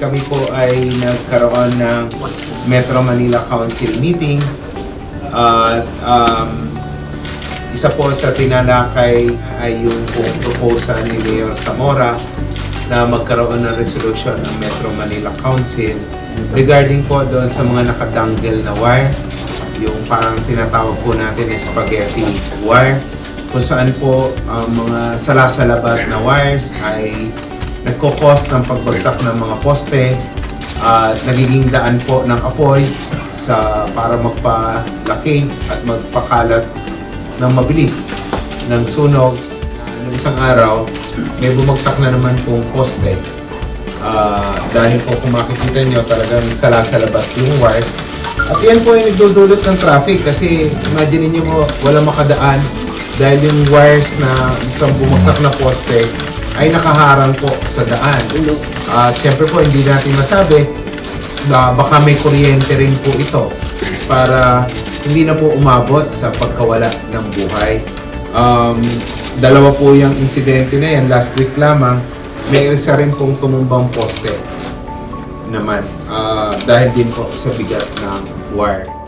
kami po ay nagkaroon ng Metro Manila Council meeting. At um, isa po sa tinalakay ay yung po proposal ni Mayor Zamora na magkaroon ng resolution ng Metro Manila Council regarding po doon sa mga nakadangle na wire, yung parang tinatawag po natin na spaghetti wire, kung saan po ang mga salasalabat na wires ay nagkukos ng pagbagsak ng mga poste at nagiging daan po ng apoy sa para magpalaki at magpakalat ng mabilis ng sunog. Noong isang araw, may bumagsak na naman pong poste. Ah, dahil po kung makikita nyo talagang salasalabat yung wires. At yan po yung nagdudulot ng traffic kasi imagine niyo po wala makadaan dahil yung wires na isang bumagsak na poste ay nakaharang po sa daan. At syempre po hindi natin masabi na baka may kuryente rin po ito para hindi na po umabot sa pagkawala ng buhay. Um, dalawa po yung insidente na yan last week lamang. May isa rin pong tumumbang poste naman ah, dahil din po sa bigat ng wire.